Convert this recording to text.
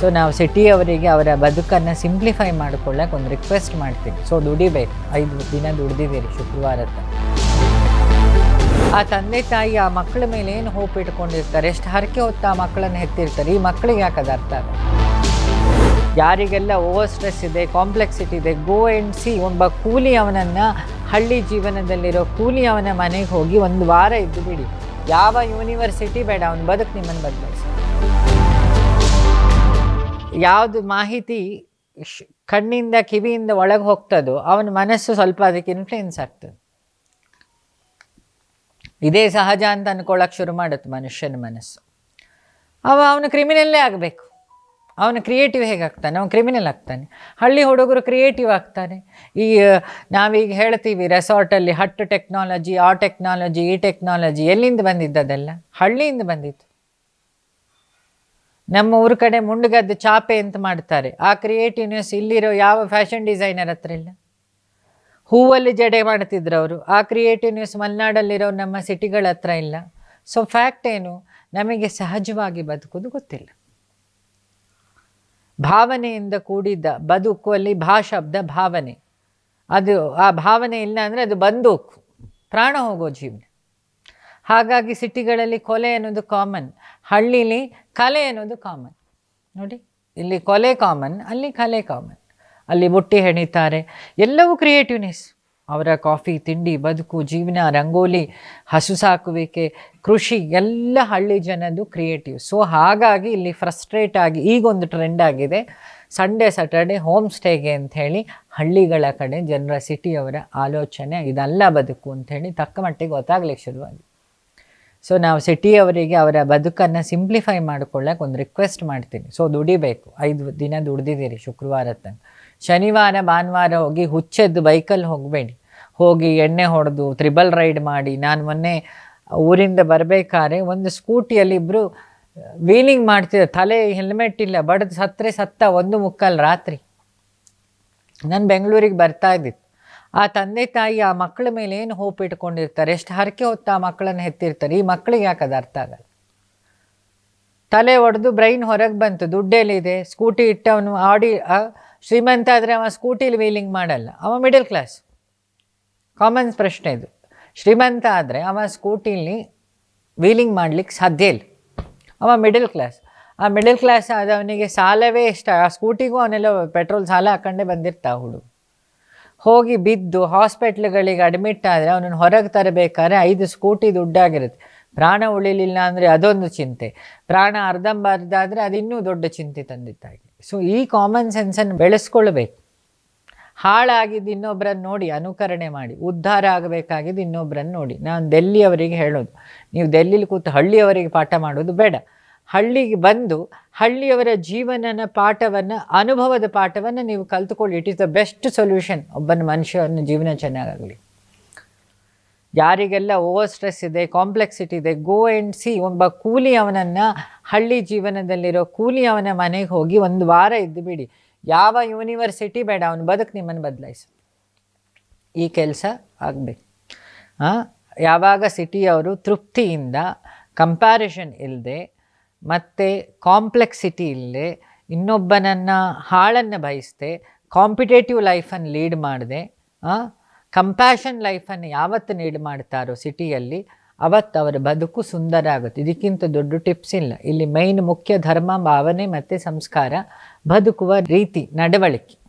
So ನಾವು ಸಿಟಿಯವರಿಗೆ ಅವರ ಬದುಕನ್ನು ಸಿಂಪ್ಲಿಫೈ ಮಾಡ್ಕೊಳ್ಳೋಕೆ ಒಂದು ರಿಕ್ವೆಸ್ಟ್ ಮಾಡ್ತೀವಿ. ಸೊ ದುಡಿಬೇಕು. ಐದು ದಿನ ದುಡ್ದಿದ್ದೀರಿ ಶುಕ್ರವಾರದ ಆ ತಂದೆ ತಾಯಿ ಆ ಮಕ್ಕಳ ಮೇಲೆ ಏನು ಹೋಪ್ ಇಟ್ಕೊಂಡಿರ್ತಾರೆ? ಎಷ್ಟು ಹರಕೆ ಹೊತ್ತು ಆ ಮಕ್ಕಳನ್ನು ಹೆತ್ತಿರ್ತಾರೆ? ಈ ಮಕ್ಕಳಿಗೆ ಯಾಕೆ ಅದು ಅರ್ಥ ಯಾರಿಗೆಲ್ಲ ಓವರ್ ಸ್ಟ್ರೆಸ್ ಇದೆ ಕಾಂಪ್ಲೆಕ್ಸಿಟಿ ಇದೆ ಗೋ ಆ್ಯಂಡ್ ಸಿ ಒಬ್ಬ ಕೂಲಿ ಅವನನ್ನು, ಹಳ್ಳಿ ಜೀವನದಲ್ಲಿರೋ ಕೂಲಿ ಅವನ ಮನೆಗೆ ಹೋಗಿ ಒಂದು ವಾರ ಇದ್ದು ಬಿಡಿ. ಯಾವ ಯೂನಿವರ್ಸಿಟಿ ಬೇಡ, ಅವನ ಬದುಕು ನಿಮ್ಮನ್ನು ಬದಲಾಯಿಸಿ. ಯಾವುದು ಮಾಹಿತಿ ಕಣ್ಣಿಂದ, ಕಿವಿಯಿಂದ ಒಳಗೆ ಹೋಗ್ತದೋ ಅವನ ಮನಸ್ಸು ಸ್ವಲ್ಪ ಅದಕ್ಕೆ ಇನ್ಫ್ಲುಯೆನ್ಸ್ ಆಗ್ತದೆ. ಇದೇ ಸಹಜ ಅಂತ ಅನ್ಕೊಳ್ಳೋಕೆ ಶುರು ಮಾಡುತ್ತೆ ಮನುಷ್ಯನ ಮನಸ್ಸು. ಅವ ಅವನು ಕ್ರಿಮಿನಲ್ಲೇ ಆಗಬೇಕು. ಅವನು ಕ್ರಿಯೇಟಿವ್ ಹೇಗಾಗ್ತಾನೆ ಅವನು ಕ್ರಿಮಿನಲ್ ಆಗ್ತಾನೆ. ಹಳ್ಳಿ ಹುಡುಗರು ಕ್ರಿಯೇಟಿವ್ ಆಗ್ತಾನೆ ಈ ನಾವೀಗ ಹೇಳ್ತೀವಿ ರೆಸಾರ್ಟಲ್ಲಿ ಹಟ್ಟು ಟೆಕ್ನಾಲಜಿ ಆ ಟೆಕ್ನಾಲಜಿ ಈ ಟೆಕ್ನಾಲಜಿ ಎಲ್ಲಿಂದ ಬಂದಿದ್ದದೆಲ್ಲ? ಹಳ್ಳಿಯಿಂದ ಬಂದಿತ್ತು. ನಮ್ಮ ಊರ ಕಡೆ ಮುಂಡುಗದ್ದು ಚಾಪೆ ಅಂತ ಮಾಡ್ತಾರೆ. ಆ ಕ್ರಿಯೇಟಿವ್ನೆಸ್ ಇಲ್ಲಿರೋ ಯಾವ ಫ್ಯಾಷನ್ ಡಿಸೈನರ್ ಹತ್ರ ಇಲ್ಲ. ಹೂವಲ್ಲಿ ಜಡೆ ಮಾಡ್ತಿದ್ರು ಅವರು. ಆ ಕ್ರಿಯೇಟಿವ್ನೆಸ್ ಮಲೆನಾಡಲ್ಲಿರೋ ನಮ್ಮ ಸಿಟಿಗಳ ಹತ್ರ ಇಲ್ಲ. ಸೊ ಫ್ಯಾಕ್ಟ್ ಏನು? ನಮಗೆ ಸಹಜವಾಗಿ ಬದುಕೋದು ಗೊತ್ತಿಲ್ಲ. ಭಾವನೆಯಿಂದ ಕೂಡಿದ್ದ ಬದುಕುವಲ್ಲಿ ಭಾ ಶಬ್ದ ಭಾವನೆ. ಅದು ಆ ಭಾವನೆ ಇಲ್ಲ ಅಂದರೆ ಅದು ಬಂದೂಕು ಪ್ರಾಣ ಹೋಗೋ ಜೀವನ. ಹಾಗಾಗಿ ಸಿಟಿಗಳಲ್ಲಿ ಕೊಲೆ ಅನ್ನೋದು ಕಾಮನ್ ಹಳ್ಳೀಲಿ ಕಲೆ ಅನ್ನೋದು ಕಾಮನ್ ನೋಡಿ, ಇಲ್ಲಿ ಕೊಲೆ ಕಾಮನ್ ಅಲ್ಲಿ ಕಲೆ ಕಾಮನ್ ಅಲ್ಲಿ ಬುಟ್ಟಿ ಹೆಣಿತಾರೆ. ಎಲ್ಲವೂ ಕ್ರಿಯೇಟಿವ್ನೆಸ್ ಅವರ ಕಾಫಿ ತಿಂಡಿ, ಬದುಕು, ಜೀವನ, ರಂಗೋಲಿ, ಹಸು ಸಾಕುವಿಕೆ, ಕೃಷಿ, ಎಲ್ಲ ಹಳ್ಳಿ ಜನದ್ದು ಕ್ರಿಯೇಟಿವ್ ಸೊ ಹಾಗಾಗಿ ಇಲ್ಲಿ ಫ್ರಸ್ಟ್ರೇಟ್ ಆಗಿ ಈಗೊಂದು ಟ್ರೆಂಡ್ ಆಗಿದೆ. ಸಂಡೇ ಸ್ಯಾಟರ್ಡೆ ಹೋಮ್ ಸ್ಟೇಗೆ ಅಂಥೇಳಿ ಹಳ್ಳಿಗಳ ಕಡೆ ಜನರ ಸಿಟಿಯವರ ಆಲೋಚನೆ ಇದಲ್ಲ ಬದುಕು ಅಂಥೇಳಿ ತಕ್ಕ ಮಟ್ಟಿಗೆ ಗೊತ್ತಾಗಲಿಕ್ಕೆ ಶುರುವಾಗಿದೆ. ಸೊ ನಾವು ಸಿಟಿಯವರಿಗೆ ಅವರ ಬದುಕನ್ನು ಸಿಂಪ್ಲಿಫೈ ಮಾಡ್ಕೊಳ್ಳೋಕೆ ಒಂದು ರಿಕ್ವೆಸ್ಟ್ ಮಾಡ್ತೀನಿ. ಸೊ ದುಡಿಬೇಕು. ಐದು ದಿನ ದುಡ್ದಿದ್ದೀರಿ ಶುಕ್ರವಾರ ತನಕ ಶನಿವಾರ, ಭಾನುವಾರ ಹೋಗಿ ಹುಚ್ಚೆದ್ದು ಬೈಕಲ್ಲಿ ಹೋಗಬೇಡಿ. ಹೋಗಿ ಎಣ್ಣೆ ಹೊಡೆದು, ತ್ರಿಬಲ್ ರೈಡ್ ಮಾಡಿ, ನಾನು ಮೊನ್ನೆ ಊರಿಂದ ಬರಬೇಕಾದ್ರೆ ಒಂದು ಸ್ಕೂಟಿಯಲ್ಲಿ ಇಬ್ಬರು ವೀಲಿಂಗ್ ಮಾಡ್ತಿದ್ದೆ, ತಲೆ ಹೆಲ್ಮೆಟ್ ಇಲ್ಲ, ಬಡ್ದು ಸತ್ತರೆ ಸತ್ತ ಒಂದು ಮುಕ್ಕಾಲು ರಾತ್ರಿ. ನಾನು ಬೆಂಗಳೂರಿಗೆ ಬರ್ತಾ ಇದ್ದಿತ್ತು ಆ ತಂದೆ ತಾಯಿ ಆ ಮಕ್ಕಳ ಮೇಲೆ ಏನು ಹೋಪ್ ಇಟ್ಕೊಂಡಿರ್ತಾರೆ? ಎಷ್ಟು ಹರಕೆ ಹೊತ್ತು ಆ ಮಕ್ಕಳನ್ನು ಹೆತ್ತಿರ್ತಾರೆ? ಈ ಮಕ್ಕಳಿಗೆ ಯಾಕೆ ಅದು ಅರ್ಥ ಆಗಲ್ಲ. ತಲೆ ಒಡೆದು ಬ್ರೈನ್ ಹೊರಗೆ ಬಂತು. ದುಡ್ಡೆಲ್ಲಿದೆ ಸ್ಕೂಟಿ ಇಟ್ಟವನು ಆಡಿ ಶ್ರೀಮಂತ ಆದರೆ ಅವ ಸ್ಕೂಟಿಲಿ ವೀಲಿಂಗ್ ಮಾಡಲ್ಲ. ಅವ ಮಿಡಲ್ ಕ್ಲಾಸ್. ಕಾಮನ್ಸ್ ಪ್ರಶ್ನೆ ಇದು. ಶ್ರೀಮಂತ ಆದರೆ ಅವ ಸ್ಕೂಟಿಲಿ ವೀಲಿಂಗ್ ಮಾಡ್ಲಿಕ್ಕೆ ಸಾಧ್ಯ ಇಲ್ಲ. ಅವ ಮಿಡಲ್ ಕ್ಲಾಸ್. ಆ ಮಿಡಲ್ ಕ್ಲಾಸ್ ಆದವನಿಗೆ ಸಾಲವೇ ಇಷ್ಟ. ಆ ಸ್ಕೂಟಿಗೂ ಅವನೆಲ್ಲ ಪೆಟ್ರೋಲ್ ಸಾಲ ಹಾಕೊಂಡೇ ಬಂದಿರ್ತಾ ಹುಡುಗ. ಹೋಗಿ ಬಿದ್ದು ಹಾಸ್ಪಿಟ್ಲ್ಗಳಿಗೆ ಅಡ್ಮಿಟ್ ಆದರೆ ಅವನನ್ನು ಹೊರಗೆ ತರಬೇಕಾದ್ರೆ ಐದು ಸ್ಕೂಟಿ ದುಡ್ಡಾಗಿರುತ್ತೆ. ಪ್ರಾಣ ಉಳಿಲಿಲ್ಲ ಅಂದರೆ ಅದೊಂದು ಚಿಂತೆ. ಪ್ರಾಣ ಅರ್ಧಂಬರ್ಧ ಆದರೆ ಅದು ಇನ್ನೂ ದೊಡ್ಡ ಚಿಂತೆ ತಂದಿದ್ದಾಗಿ ಸೊ ಈ ಕಾಮನ್ ಸೆನ್ಸನ್ನು ಬೆಳೆಸ್ಕೊಳ್ಬೇಕು. ಹಾಳಾಗಿದ್ದು ಇನ್ನೊಬ್ಬರನ್ನು ನೋಡಿ, ಅನುಕರಣೆ ಮಾಡಿ, ಉದ್ಧಾರ ಆಗಬೇಕಾಗಿದ್ದು ಇನ್ನೊಬ್ಬರನ್ನು ನೋಡಿ. ನಾನು ಡೆಲ್ಲಿಯವರಿಗೆ ಹೇಳೋದು, ನೀವು ಡೆಲ್ಲಿಲಿ ಕೂತು ಹಳ್ಳಿಯವರಿಗೆ ಪಾಠ ಮಾಡೋದು ಬೇಡ. ಹಳ್ಳಿಗೆ ಬಂದು ಹಳ್ಳಿಯವರ ಜೀವನನ ಪಾಠವನ್ನು, ಅನುಭವದ ಪಾಠವನ್ನು ನೀವು ಕಲ್ತುಕೊಳ್ಳಿ. It is the best solution ಒಬ್ಬನ ಮನುಷ್ಯನ ಜೀವನ ಚೆನ್ನಾಗಾಗಲಿ. ಯಾರಿಗೆಲ್ಲ ಓವರ್ ಸ್ಟ್ರೆಸ್ ಇದೆ ಕಾಂಪ್ಲೆಕ್ಸಿಟಿ ಇದೆ ಗೋ ಆ್ಯಂಡ್ ಸಿ ಒಬ್ಬ ಕೂಲಿ ಅವನನ್ನು, ಹಳ್ಳಿ ಜೀವನದಲ್ಲಿರೋ ಕೂಲಿ ಅವನ ಮನೆಗೆ ಹೋಗಿ ಒಂದು ವಾರ ಇದ್ದು ಬಿಡಿ. ಯಾವ ಯೂನಿವರ್ಸಿಟಿ ಬೇಡ, ಅವನು ಬದುಕು ನಿಮ್ಮನ್ನು ಬದಲಾಯಿಸು. ಈ ಕೆಲಸ ಆಗಬೇಕು. ಯಾವಾಗ ಸಿಟಿಯವರು ತೃಪ್ತಿಯಿಂದ ಕಂಪ್ಯಾರಿಷನ್ ಇಲ್ಲದೆ ಮತ್ತು ಕಾಂಪ್ಲೆಕ್ಸಿಟಿ ಇಲ್ಲದೆ ಇನ್ನೊಬ್ಬನನ್ನು ಹಾಳನ್ನು ಬಯಸ್ದೆ ಕಾಂಪಿಟೇಟಿವ್ ಲೈಫನ್ನು ಲೀಡ್ ಮಾಡದೆ ಕಂಪ್ಯಾಷನ್ ಲೈಫನ್ನು ಯಾವತ್ತು ಲೀಡ್ ಮಾಡ್ತಾರೋ ಸಿಟಿಯಲ್ಲಿ ಅವತ್ತು ಅವರ ಬದುಕು ಸುಂದರ ಆಗುತ್ತೆ. ಇದಕ್ಕಿಂತ ದೊಡ್ಡ ಟಿಪ್ಸ್ ಇಲ್ಲ. ಇಲ್ಲಿ ಮೈನ್ ಮುಖ್ಯ ಧರ್ಮ, ಭಾವನೆ ಮತ್ತು ಸಂಸ್ಕಾರ, ಬದುಕುವ ರೀತಿ, ನಡವಳಿಕೆ.